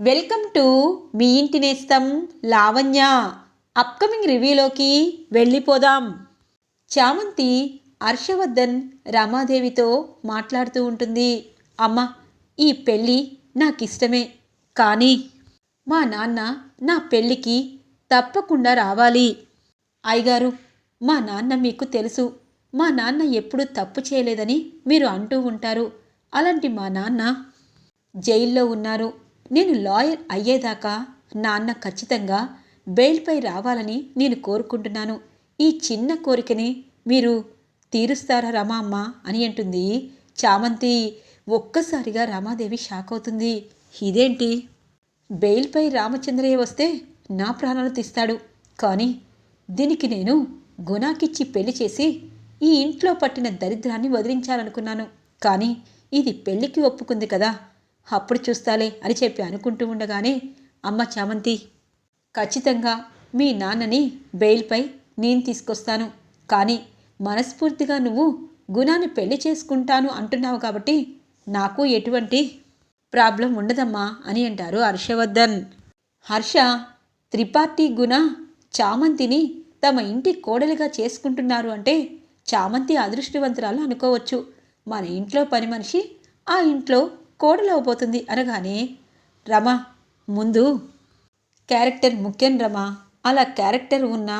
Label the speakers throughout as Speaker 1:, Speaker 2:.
Speaker 1: Welcome to me ఇంటి నేస్తం Lavanya. Upcoming రివ్యూలోకి వెళ్ళిపోదాం. చామంతి హర్షవర్ధన్ రమాదేవితో మాట్లాడుతూ ఉంటుంది. అమ్మ ఈ పెళ్ళి నాకు ఇష్టమే కానీ మా నాన్న నా పెళ్ళికి తప్పకుండా రావాలి. అయ్యగారు మా నాన్న మీకు తెలుసు. మా నాన్న ఎప్పుడూ తప్పు చేయలేదని మీరు అంటూ ఉంటారు. అలాంటి మా నాన్న జైల్లో ఉన్నారు. నేను లాయర్ అయ్యేదాకా నాన్న ఖచ్చితంగా బెయిల్పై రావాలని నేను కోరుకుంటున్నాను. ఈ చిన్న కోరికని మీరు తీరుస్తారా రమా అమ్మ అని అంటుంది. చామంతి ఒక్కసారిగా రామాదేవి షాక్ అవుతుంది. ఇదేంటి? బెయిల్పై రామచంద్రయ్య వస్తే నా ప్రాణాలు తీస్తాడు. కానీ దీనికి నేను గుణాకిచ్చి పెళ్ళి చేసి ఈ ఇంట్లో పట్టిన దరిద్రాన్ని వదిలించాలనుకున్నాను. కానీ ఇది పెళ్ళికి ఒప్పుకుంది కదా. అప్పుడు చూస్తాలే అని చెప్పి అనుకుంటూ ఉండగానే అమ్మ చామంతి ఖచ్చితంగా మీ నాన్నని బెయిల్పై నేను తీసుకొస్తాను. కానీ మనస్ఫూర్తిగా నువ్వు గుణాన్ని పెళ్ళి చేసుకుంటాను అంటున్నావు కాబట్టి నాకు ఎటువంటి ప్రాబ్లం ఉండదమ్మా అని అంటారు హర్షవర్ధన్. హర్ష త్రిపాఠి గుణ చామంతిని తమ ఇంటి కోడలిగా చేసుకుంటున్నారు అంటే చామంతి అదృష్టవంతురాలు అనుకోవచ్చు. మన ఇంట్లో పని మనిషి ఆ ఇంట్లో కోడలవబోతుంది అనగానే రమ ముందు క్యారెక్టర్ ముఖ్యం రమ. అలా క్యారెక్టర్ ఉన్న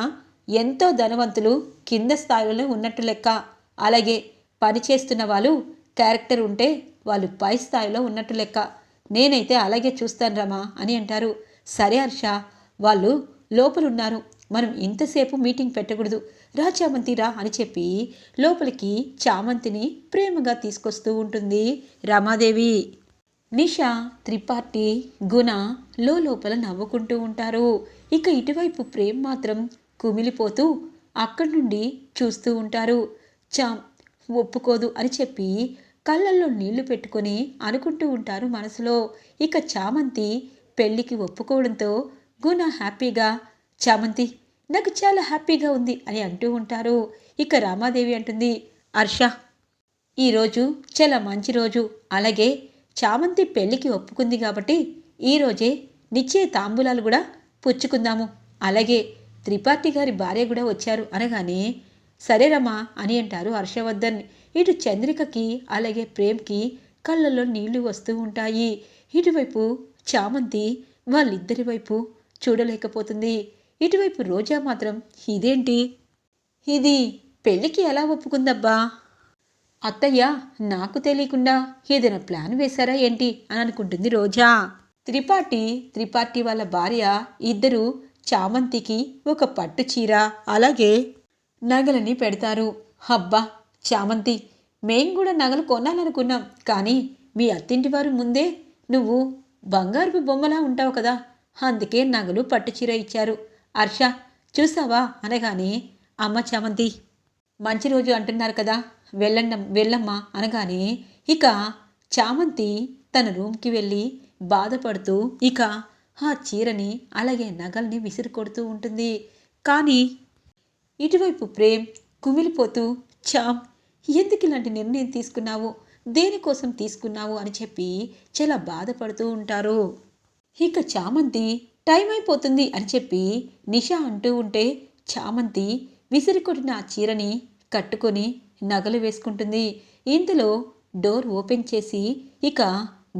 Speaker 1: ఎంతో ధనవంతులు కింద స్థాయిలో ఉన్నట్టు లెక్క. అలాగే పని చేస్తున్న వాళ్ళు క్యారెక్టర్ ఉంటే వాళ్ళు పై స్థాయిలో ఉన్నట్టు లెక్క. నేనైతే అలాగే చూస్తాను రమా అని అంటారు. సరే హర్ష వాళ్ళు లోపలున్నారు. మనం ఇంతసేపు మీటింగ్ పెట్టకూడదు. రా చామంతి రా అని చెప్పి లోపలికి చామంతిని ప్రేమగా తీసుకొస్తూ ఉంటుంది రమాదేవి. నిషా త్రిపాఠి గుణ లోపల నవ్వుకుంటూ ఉంటారు. ఇక ఇటువైపు ప్రేమ్ మాత్రం కుమిలిపోతూ అక్కడి నుండి చూస్తూ ఉంటారు. చా ఒప్పుకోదు అని చెప్పి కళ్ళల్లో నీళ్ళు పెట్టుకొని అనుకుంటూ ఉంటారు మనసులో. ఇక చామంతి పెళ్ళికి ఒప్పుకోవడంతో గుణ హ్యాపీగా చామంతి నాకు చాలా హ్యాపీగా ఉంది అని అంటూ ఉంటారు. ఇక రామాదేవి అంటుంది హర్ష ఈరోజు చాలా మంచి రోజు. అలాగే చామంతి పెళ్ళికి ఒప్పుకుంది కాబట్టి ఈరోజే నిచ్చే తాంబూలాలు కూడా పుచ్చుకుందాము. అలాగే త్రిపాఠి గారి భార్య కూడా వచ్చారు అనగానే సరేరమ్మా అని అంటారు హర్షవర్ధన్. ఇటు చంద్రికకి అలాగే ప్రేమ్కి కళ్ళల్లో నీళ్ళు వస్తూ ఉంటాయి. ఇటువైపు చామంతి వాళ్ళిద్దరి వైపు చూడలేకపోతుంది. ఇటువైపు రోజా మాత్రం ఇదేంటి? ఇది పెళ్ళికి ఎలా ఒప్పుకుందబ్బా? అత్తయ్య నాకు తెలియకుండా ఏదైనా ప్లాన్ వేశారా ఏంటి? అని అనుకుంటుంది రోజా. త్రిపాఠి త్రిపాఠి వాళ్ళ భార్య ఇద్దరు చామంతికి ఒక పట్టు చీర అలాగే నగలని పెడతారు. హబ్బా చామంతి మేం కూడా నగలు కొనాలనుకున్నాం కానీ మీ అత్తింటి వారు ముందే నువ్వు బంగారుపు బొమ్మలా ఉంటావు కదా అందుకే నగలు పట్టు చీర ఇచ్చారు. హర్ష చూసావా? అనగానే అమ్మ చామంతి మంచి రోజు అంటున్నారు కదా వెళ్ళండ వెళ్ళమ్మా అనగానే ఇక చామంతి తన రూమ్కి వెళ్ళి బాధపడుతూ ఇక ఆ చీరని అలాగే నగల్ని విసిరి కొడుతూ ఉంటుంది. కానీ ఇటువైపు ప్రేమ్ కుమిలిపోతూ చామ్ ఎందుకు ఇలాంటి నిర్ణయం తీసుకున్నావు? దేనికోసం తీసుకున్నావు? అని చెప్పి చాలా బాధపడుతూ ఉంటారు. ఇక చామంతి టైం అయిపోతుంది అని చెప్పి నిష అంటూ ఉంటే చామంతి విసిరికొట్టిన ఆ చీరని కట్టుకొని నగలు వేసుకుంటుంది. ఇందులో డోర్ ఓపెన్ చేసి ఇక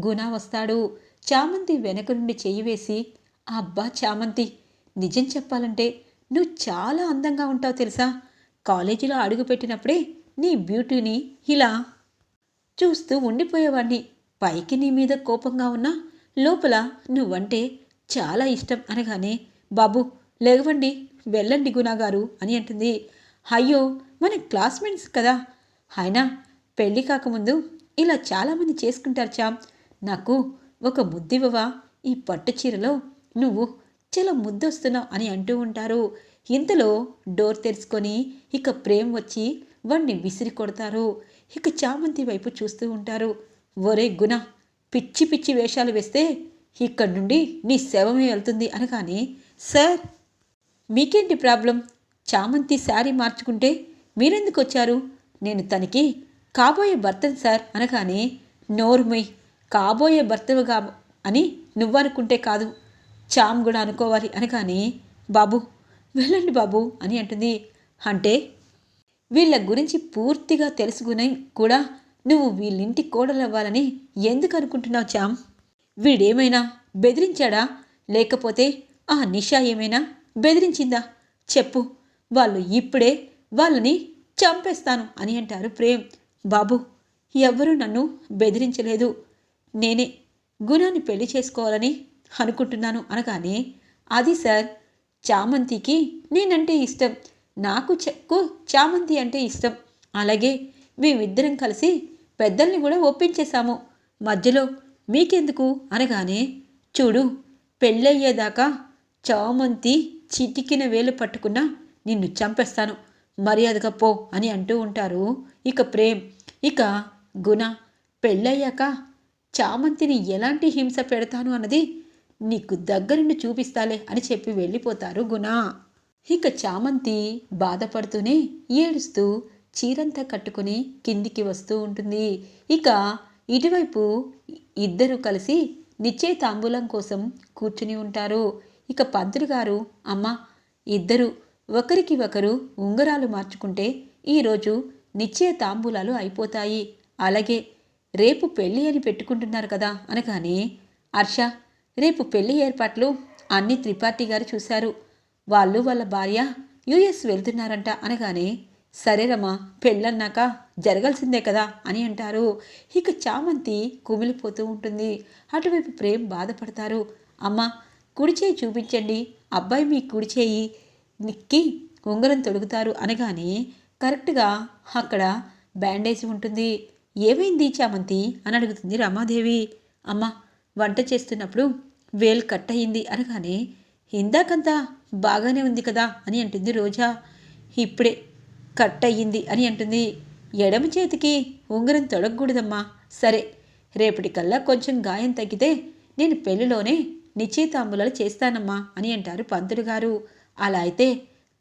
Speaker 1: గుణ వస్తాడు. చామంతి వెనక నుండి చెయ్యి వేసి అబ్బా చామంతి నిజం చెప్పాలంటే నువ్వు చాలా అందంగా ఉంటావు తెలుసా? కాలేజీలో అడుగుపెట్టినప్పుడే నీ బ్యూటీని ఇలా చూస్తూ ఉండిపోయేవాడిని. పైకి నీ మీద కోపంగా ఉన్నా లోపల నువ్వంటే చాలా ఇష్టం అనగానే బాబు లేవండి వెళ్ళండి గుణాగారు అని అంటుంది. అయ్యో మన క్లాస్మేట్స్ కదా. అయినా పెళ్ళి కాకముందు ఇలా చాలామంది చేసుకుంటారు చామ్ నాకు ఒక ముద్దివ్వవా? ఈ పట్టు చీరలో నువ్వు చాలా ముద్దొస్తున్నావు అని అంటూ ఉంటారు. ఇంతలో డోర్ తెరుచుకొని ఇక ప్రేమ్ వచ్చి వాణ్ణి విసిరి కొడతారు. ఇక చామంతి వైపు చూస్తూ ఉంటారు. ఒరే గుణ పిచ్చి పిచ్చి వేషాలు వేస్తే ఇక్కడి నుండి నీ శవమే వెళ్తుంది అనగానే సార్ మీకేంటి ప్రాబ్లం? చామంతి శారీ మార్చుకుంటే మీరెందుకు వచ్చారు? నేను తనకి కాబోయే భర్తను సార్ అనగానే నోరుమై కాబోయే భర్తవుగా అని నువ్వనుకుంటే కాదు చామ్ కూడా అనుకోవాలి అనగానే బాబు వెళ్ళండి బాబు అని అంటుంది. అంటే వీళ్ళ గురించి పూర్తిగా తెలుసుకుని కూడా నువ్వు వీళ్ళింటి కోడలవ్వాలని ఎందుకు అనుకుంటున్నావు చామ్? వీడేమైనా బెదిరించాడా? లేకపోతే ఆ నిషా ఏమైనా బెదిరించిందా? చెప్పు. వాళ్ళు ఇప్పుడే వాళ్ళని చంపేస్తాను అని అంటారు ప్రేమ్. బాబు ఎవరూ నన్ను బెదిరించలేదు. నేనే గుణాన్ని పెళ్ళి చేసుకోవాలని అనుకుంటున్నాను అనగానే అది సార్ చామంతికి నేనంటే ఇష్టం. నాకు చెక్కు చామంతి అంటే ఇష్టం. అలాగే మేమిద్దరం కలిసి పెద్దల్ని కూడా ఒప్పించేశాము. మధ్యలో మీకెందుకు? అనగానే చూడు పెళ్ళయ్యేదాకా చామంతి చిటికిన వేలు పట్టుకున్నా నిన్ను చంపేస్తాను. మర్యాదగా పో అని అంటూ ఉంటారు. ఇక ప్రేమ్ ఇక గుణ. పెళ్ళయ్యాక చామంతిని ఎలాంటి హింస పెడతాను అన్నది నీకు దగ్గరుండి చూపిస్తాలే అని చెప్పి వెళ్ళిపోతారు గుణ. ఇక చామంతి బాధపడుతూనే ఏడుస్తూ చీరంతా కట్టుకుని కిందికి వస్తూ ఉంటుంది. ఇక ఇటువైపు ఇద్దరు కలిసి నిశ్చయ తాంబూలం కోసం కూర్చుని ఉంటారు. ఇక పంతులు గారు అమ్మ ఇద్దరు ఒకరికి ఒకరు ఉంగరాలు మార్చుకుంటే ఈరోజు నిశ్చయ తాంబూలాలు అయిపోతాయి. అలాగే రేపు పెళ్ళి అని పెట్టుకుంటున్నారు కదా అనగానే హర్ష రేపు పెళ్ళి ఏర్పాట్లు అన్ని త్రిపాఠి గారు చూశారు. వాళ్ళు వాళ్ళ భార్య యుఎస్ వెళ్తున్నారంట అనగానే సరేరమ్మా పెళ్ళన్నాక జరగాల్సిందే కదా అని అంటారు. ఇక చామంతి కుమిలిపోతూ ఉంటుంది. అటువైపు ప్రేమ్ బాధపడతారు. అమ్మ కుడి చేయి చూపించండి. అబ్బాయి మీ కుడి చేయి నిక్కి ఉంగరం తొడుగుతారు అనగానే కరెక్ట్గా అక్కడ బ్యాండేజ్ ఉంటుంది. ఏమైంది చామంతి అని అడుగుతుంది రమాదేవి. అమ్మ వంట చేస్తున్నప్పుడు వేలు కట్ అయింది అనగానే ఇందాకంతా బాగానే ఉంది కదా అని అంటుంది రోజా. ఇప్పుడే కట్ అయ్యింది అని అంటుంది. ఎడమ చేతికి ఉంగరం తొడగకూడదమ్మా. సరే రేపటికల్లా కొంచెం గాయం తగ్గితే నేను పెళ్ళిలోనే నిశ్చయితాంబులాలు చేస్తానమ్మా అని అంటారు పంతులు గారు. అలా అయితే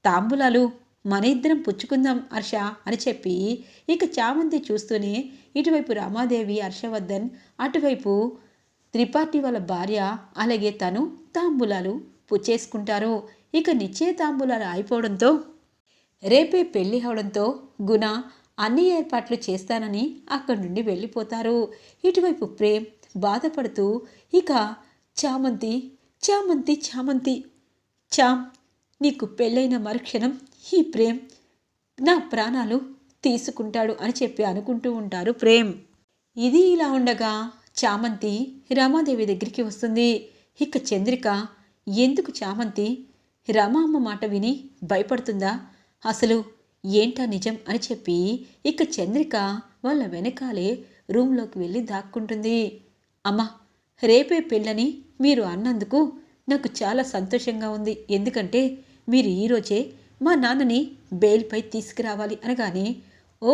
Speaker 1: తాంబూలాలు మన ఇద్దరం పుచ్చుకుందాం హర్ష అని చెప్పి ఇక చామంతి చూస్తూనే ఇటువైపు రామాదేవి హర్షవర్ధన్ అటువైపు త్రిపాఠి వాళ్ళ భార్య అలాగే తను తాంబూలాలు పుచ్చేసుకుంటారు. ఇక నిశ్చయ తాంబూలాలు అయిపోవడంతో రేపే పెళ్ళి అవడంతో గుణ అన్ని ఏర్పాట్లు చేస్తానని అక్కడి నుండి వెళ్ళిపోతారు. ఇటువైపు ప్రేమ్ బాధపడుతూ ఇక చామంతి చామంతి చామంతి చామ్ నీకు పెళ్ళైన మరుక్షణం ఈ ప్రేమ్ నా ప్రాణాలు తీసుకుంటాడు అని చెప్పి అనుకుంటూ ఉంటారు ప్రేమ్. ఇది ఇలా ఉండగా చామంతి రమాదేవి దగ్గరికి వస్తుంది. ఇక చంద్రిక ఎందుకు చామంతి? రమామ్మ మాట విని భయపడుతుందా? అసలు ఏంటా నిజం అని చెప్పి ఇక చంద్రిక వాళ్ళ వెనకాలే రూమ్లోకి వెళ్ళి దాక్కుంటుంది. అమ్మా రేపే పెళ్ళని మీరు అన్నందుకు నాకు చాలా సంతోషంగా ఉంది. ఎందుకంటే మీరు ఈరోజే మా నాన్నని బెయిల్పై తీసుకురావాలి అనగానే ఓ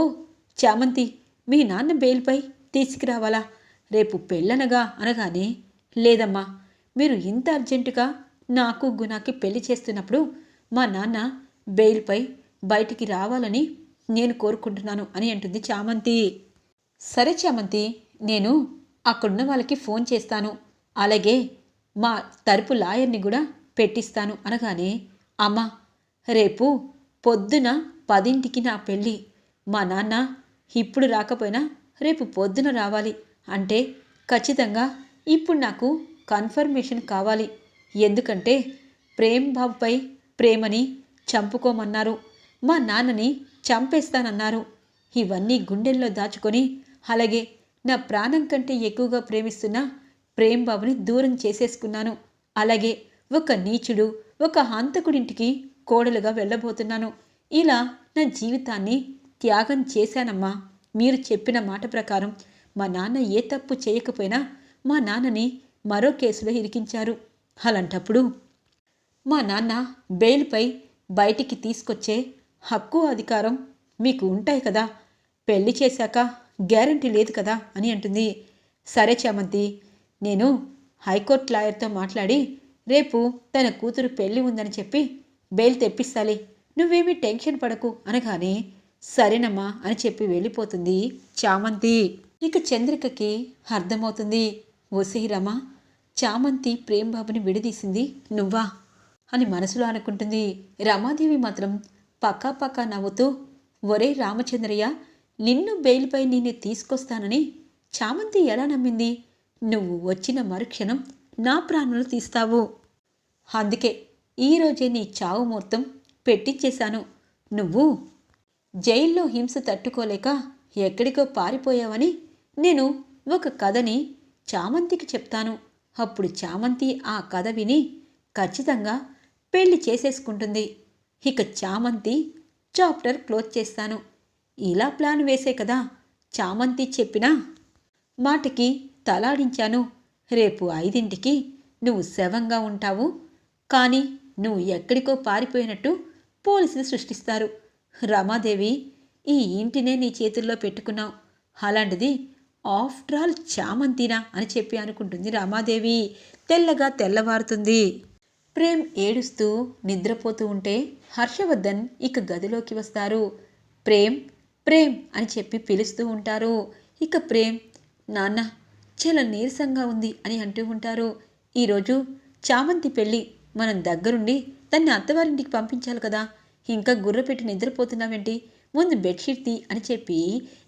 Speaker 1: చామంతి మీ నాన్న బెయిల్పై తీసుకురావాలా? రేపు పెళ్ళనగా అనగానే లేదమ్మా మీరు ఇంత అర్జెంటుగా నాకు గుణాకి పెళ్ళి చేస్తున్నప్పుడు మా నాన్న బెయిల్పై బయటికి రావాలని నేను కోరుకుంటున్నాను అని అంటుంది చామంతి. సరే చామంతి నేను అక్కడున్న వాళ్ళకి ఫోన్ చేస్తాను. అలాగే మా తరపు లాయర్ని కూడా పెట్టిస్తాను అనగానే అమ్మా రేపు పొద్దున పదింటికి నా పెళ్ళి. మా నాన్న ఇప్పుడు రాకపోయినా రేపు పొద్దున రావాలి. అంటే ఖచ్చితంగా ఇప్పుడు నాకు కన్ఫర్మేషన్ కావాలి. ఎందుకంటే ప్రేమ్ బాబుపై ప్రేమని చంపుకోమన్నారు. మా నాన్నని చంపేస్తానన్నారు. ఇవన్నీ గుండెల్లో దాచుకొని అలాగే నా ప్రాణం కంటే ఎక్కువగా ప్రేమిస్తున్న ప్రేమ్బాబుని దూరం చేసేసుకున్నాను. అలాగే ఒక నీచుడు ఒక హంతకుడింటికి కోడలుగా వెళ్ళబోతున్నాను. ఇలా నా జీవితాన్ని త్యాగం చేశానమ్మా. మీరు చెప్పిన మాట ప్రకారం మా నాన్న ఏ తప్పు చేయకపోయినా మా నాన్నని మరో కేసులో ఇరికించారు. అలాంటప్పుడు మా నాన్న బెయిల్పై బయటికి తీసుకొచ్చే హక్కు అధికారం మీకు ఉంటాయి కదా. పెళ్ళి చేశాక గ్యారంటీ లేదు కదా అని అంటుంది. సరే చామంతి నేను హైకోర్టు లాయర్తో మాట్లాడి రేపు తన కూతురు పెళ్ళి ఉందని చెప్పి బెయిల్ తెప్పిస్తాలి. నువ్వేమీ టెన్షన్ పడకు అనగానే సరేనమ్మా అని చెప్పి వెళ్ళిపోతుంది చామంతి. ఇక చంద్రికకి అర్థమవుతుంది. ఓసేహిరమ్మా చామంతి ప్రేమ్బాబుని విడదీసింది నువ్వా అని మనసులో అనుకుంటుంది. రమాదేవి మాత్రం పక్కా నవ్వుతూ ఒరే రామచంద్రయ్య నిన్ను బెయిల్పై నిన్ను తీసుకొస్తానని చామంతి ఎలా నమ్మింది? నువ్వు వచ్చిన మరుక్షణం నా ప్రాణులు తీస్తావు. అందుకే ఈరోజే నీ చావు ముహూర్తం పెట్టించేశాను నువ్వు జైల్లో హింస తట్టుకోలేక ఎక్కడికో పారిపోయావని నేను ఒక కథని చామంతికి చెప్తాను. అప్పుడు చామంతి ఆ కథ విని ఖచ్చితంగా పెళ్ళి చేసేసుకుంటుంది. ఇక చామంతి చాప్టర్ క్లోజ్ చేస్తాను. ఇలా ప్లాన్ వేసే కదా? చామంతి చెప్పినా? మాటకి తలాడించాను. రేపు ఐదింటికి నువ్వు శవంగా ఉంటావు. కానీ నువ్వు ఎక్కడికో పారిపోయినట్టు పోలీసులు సృష్టిస్తారు. రమాదేవి ఈ ఇంటినే నీ చేతుల్లో పెట్టుకున్నావు. అలాంటిది ఆఫ్టర్ ఆల్ చామంతినా అని చెప్పి అనుకుంటుంది రమాదేవి. తెల్లగా తెల్లవారుతుంది. ప్రేమ్ ఏడుస్తూ నిద్రపోతూ ఉంటే హర్షవర్ధన్ ఇక గదిలోకి వస్తారు. ప్రేమ్ ప్రేమ్ అని చెప్పి పిలుస్తూ ఉంటారు. ఇక ప్రేమ్ నాన్న చాలా నీరసంగా ఉంది అని అంటూ ఉంటారు. ఈరోజు చామంతి పెళ్ళి మనం దగ్గరుండి దాన్ని అత్తవారింటికి పంపించాలి కదా. ఇంకా గుర్రపెట్టి నిద్రపోతున్నావేంటి? ముందు బెడ్షీట్ తీ అని చెప్పి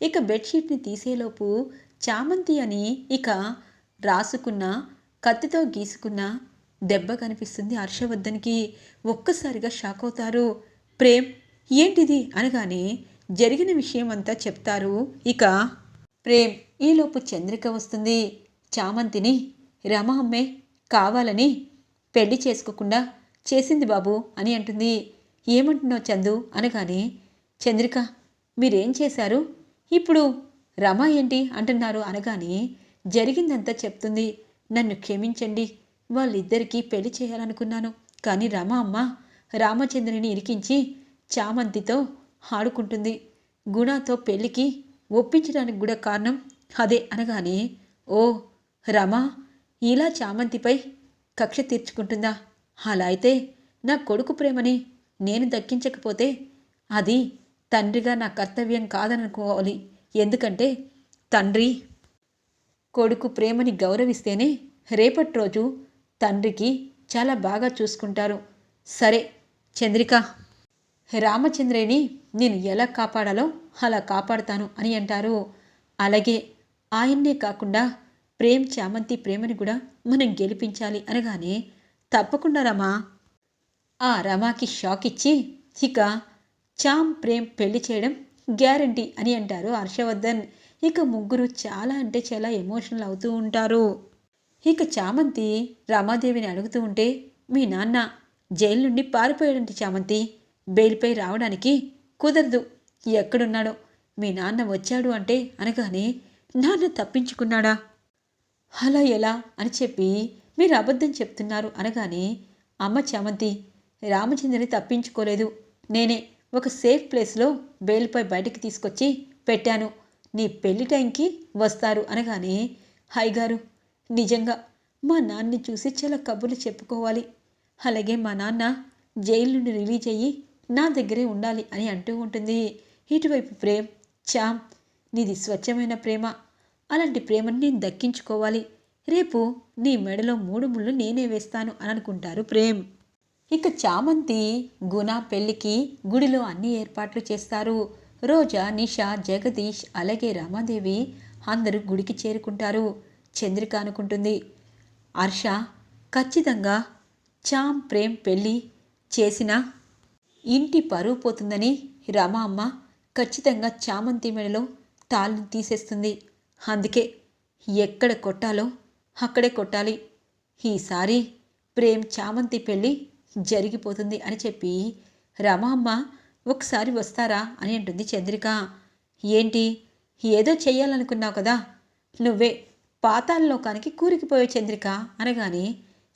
Speaker 1: ఇక బెడ్షీట్ని తీసేలోపు చామంతి అని ఇక రాసుకున్న కత్తితో గీసుకున్న దెబ్బ కనిపిస్తుంది. హర్షవర్ధన్కి ఒక్కసారిగా షాక్ అవుతారు. ప్రేమ్ ఏంటిది? అనగానే జరిగిన విషయం అంతా చెప్తారు. ఇక ప్రేమ్ ఈలోపు చంద్రిక వస్తుంది. చామంతిని రమ అమ్మే కావాలని పెళ్ళి చేసుకోకుండా చేసింది బాబు అని అంటుంది. ఏమంటున్నావు చందు? అనగానే చంద్రిక మీరేం చేశారు? ఇప్పుడు రమ ఏంటి? అంటున్నారు. అనగానే జరిగిందంతా చెప్తుంది. నన్ను క్షమించండి. వాళ్ళిద్దరికీ పెళ్ళి చేయాలనుకున్నాను. కానీ రమ అమ్మ రామచంద్రుని ఇరికించి చామంతితో ఆడుకుంటుంది. గుణాతో పెళ్ళికి ఒప్పించడానికి కూడా కారణం అదే అనగానే ఓ రమ ఇలా చామంతిపై కక్ష తీర్చుకుంటుందా? అలా అయితే నా కొడుకు ప్రేమని నేను దక్కించకపోతే అది తండ్రిగా నా కర్తవ్యం కాదనుకోవాలి. ఎందుకంటే తండ్రి కొడుకు ప్రేమని గౌరవిస్తేనే రేపటి రోజు తండ్రికి చాలా బాగా చూసుకుంటారు. సరే చంద్రిక. రామచంద్రేని నేను ఎలా కాపాడాలో అలా కాపాడుతాను అని అంటారు. అలాగే ఆయన్నే కాకుండా ప్రేమ్ చామంతి ప్రేమని కూడా మనం గెలిపించాలి అనగానే తప్పకుండా రమా. ఆ రమాకి షాక్ ఇచ్చి ఇక చామ్ ప్రేమ్ పెళ్ళి చేయడం గ్యారంటీ అని అంటారు హర్షవర్ధన్. ఇక ముగ్గురు చాలా అంటే చాలా ఎమోషనల్ అవుతూ ఉంటారు. ఇక చామంతి రమాదేవిని అడుగుతూ ఉంటే మీ నాన్న జైలు నుండి పారిపోయాడంటే చామంతి. బెయిల్పై రావడానికి కుదరదు. ఎక్కడున్నాడో? మీ నాన్న వచ్చాడు అంటే అనగానే నాన్న తప్పించుకున్నాడా? అలా ఎలా? అని చెప్పి మీరు అబద్ధం చెప్తున్నారు అనగానే అమ్మ చామంతి రామచంద్రని తప్పించుకోలేదు. నేనే ఒక సేఫ్ ప్లేస్లో బెయిల్పై బయటికి తీసుకొచ్చి పెట్టాను. నీ పెళ్ళి టైంకి వస్తారు. అనగానే హాయ్ గారు నిజంగా మా నాన్నని చూసి చాలా కబుర్లు చెప్పుకోవాలి. అలాగే మా నాన్న జైలు నుండి రిలీజ్ అయ్యి నా దగ్గరే ఉండాలి అని అంటూ ఉంటుంది. ఇటువైపు ప్రేమ్ చామ్ నీది స్వచ్ఛమైన ప్రేమ. అలాంటి ప్రేమని నేను దక్కించుకోవాలి. రేపు నీ మెడలో మూడు ముళ్ళు నేనే వేస్తాను అని అనుకుంటారు ప్రేమ్. ఇక చామంతి గుణ పెళ్ళికి గుడిలో అన్ని ఏర్పాట్లు చేస్తారు. రోజా నిషా జగదీష్ అలాగే రామాదేవి అందరూ గుడికి చేరుకుంటారు. చంద్రిక అనుకుంటుంది. హర్ష ఖచ్చితంగా చామ్ ప్రేమ్ పెళ్ళి చేసిన ఇంటి పరువు పోతుందని రమ అమ్మ ఖచ్చితంగా చామంతి మెడలో తాళ్ళు తీసేస్తుంది. అందుకే ఎక్కడ కొట్టాలో అక్కడే కొట్టాలి. ఈసారి ప్రేమ్ చామంతి పెళ్ళి జరిగిపోతుంది అని చెప్పి రమ అమ్మ ఒకసారి వస్తారా అని అంటుంది చంద్రిక. ఏంటి? ఏదో చెయ్యాలనుకున్నావు కదా? నువ్వే పాతాళలోకానికి కూరికిపోయే చంద్రిక అనగానే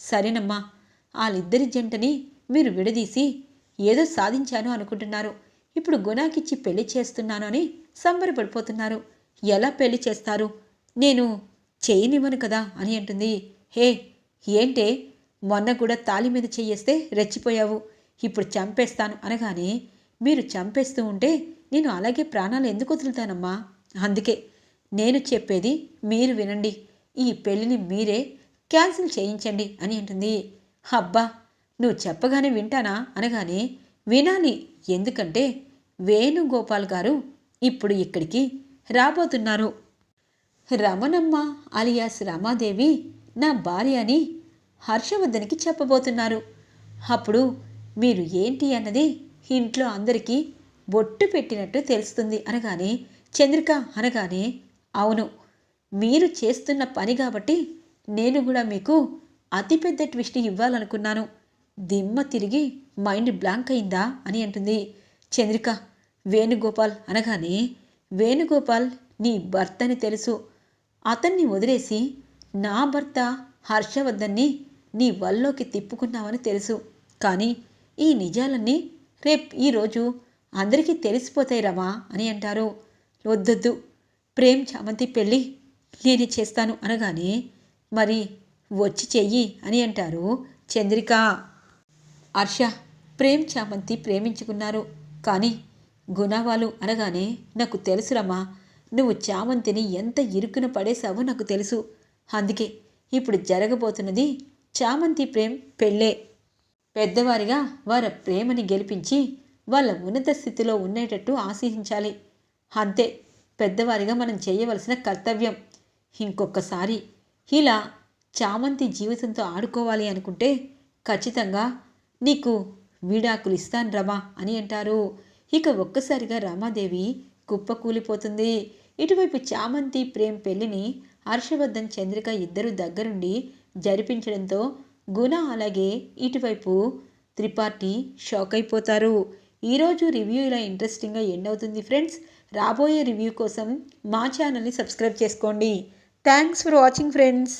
Speaker 1: సరేనమ్మా వాళ్ళిద్దరి జంటని మీరు విడదీసి ఏదో సాధించాను అనుకుంటున్నారు. ఇప్పుడు గుణాకిచ్చి పెళ్ళి చేస్తున్నాను అని సంబరపడిపోతున్నారు. ఎలా పెళ్ళి చేస్తారు? నేను చేయనివ్వను కదా అని అంటుంది. హే ఏంటే? మొన్న కూడా తాలి మీద చెయ్యేస్తే రెచ్చిపోయావు. ఇప్పుడు చంపేస్తాను అనగానే మీరు చంపేస్తూ ఉంటే నేను అలాగే ప్రాణాలు ఎందుకు వదులుతానమ్మా? అందుకే నేను చెప్పేది మీరు వినండి. ఈ పెళ్ళిని మీరే క్యాన్సిల్ చేయించండి అని అంటుంది. అబ్బా నువ్వు చెప్పగానే వింటానా? అనగానే వినాలి. ఎందుకంటే వేణుగోపాల్ గారు ఇప్పుడు ఇక్కడికి రాబోతున్నారు. రమణమ్మ అలియాస్ రమాదేవి నా భార్య అని హర్షవర్ధన్కి చెప్పబోతున్నారు. అప్పుడు మీరు ఏంటి అన్నది ఇంట్లో అందరికీ బొట్టు పెట్టినట్టు తెలుస్తుంది. అనగానే చంద్రిక అనగానే అవును మీరు చేస్తున్న పని కాబట్టి నేను కూడా మీకు అతిపెద్ద ట్విస్ట్ ఇవ్వాలనుకున్నాను. దిమ్మ తిరిగి మైండ్ బ్లాంక్ అయిందా అని అంటుంది. చంద్రిక వేణుగోపాల్ అనగానే వేణుగోపాల్ నీ భర్తని తెలుసు. అతన్ని వదిలేసి నా భర్త హర్షవర్ధన్ని నీ వల్లోకి తిప్పుకున్నావని తెలుసు. కానీ ఈ నిజాలన్నీ రేపు ఈరోజు అందరికీ తెలిసిపోతాయి రమా అని అంటారు. వద్దొద్దు. ప్రేమ్ చామంతి పెళ్ళి నేనే చేస్తాను అనగానే మరి వచ్చి చెయ్యి అని అంటారు చంద్రిక. హర్ష ప్రేమ్ చామంతి ప్రేమించుకున్నారు. కానీ గుణవాలు అనగానే నాకు తెలుసురమ్మా నువ్వు చామంతిని ఎంత ఇరుకున పడేశావో నాకు తెలుసు. అందుకే ఇప్పుడు జరగబోతున్నది చామంతి ప్రేమ్ పెళ్ళే. పెద్దవారిగా వారి ప్రేమని గెలిపించి వాళ్ళ ఉన్నత స్థితిలో ఉండేటట్టు ఆశించాలి అంతే. పెద్దవారిగా మనం చేయవలసిన కర్తవ్యం. ఇంకొకసారి ఇలా చామంతి జీవితంతో ఆడుకోవాలి అనుకుంటే ఖచ్చితంగా నీకు విడాకులు ఇస్తాను రమా అని అంటారు. ఇక ఒక్కసారిగా రమాదేవి కుప్పకూలిపోతుంది. ఇటువైపు చామంతి ప్రేమ్ పెళ్ళిని హర్షవర్ధన్ చంద్రిక ఇద్దరు దగ్గరుండి జరిపించడంతో గుణ అలాగే ఇటువైపు త్రిపాఠి షాక్ అయిపోతారు ఈరోజు రివ్యూ ఇలా ఇంట్రెస్టింగ్గా ఎండ్ అవుతుంది ఫ్రెండ్స్. రాబోయే రివ్యూ కోసం మా ఛానల్ని సబ్స్క్రైబ్ చేసుకోండి. Thanks for watching friends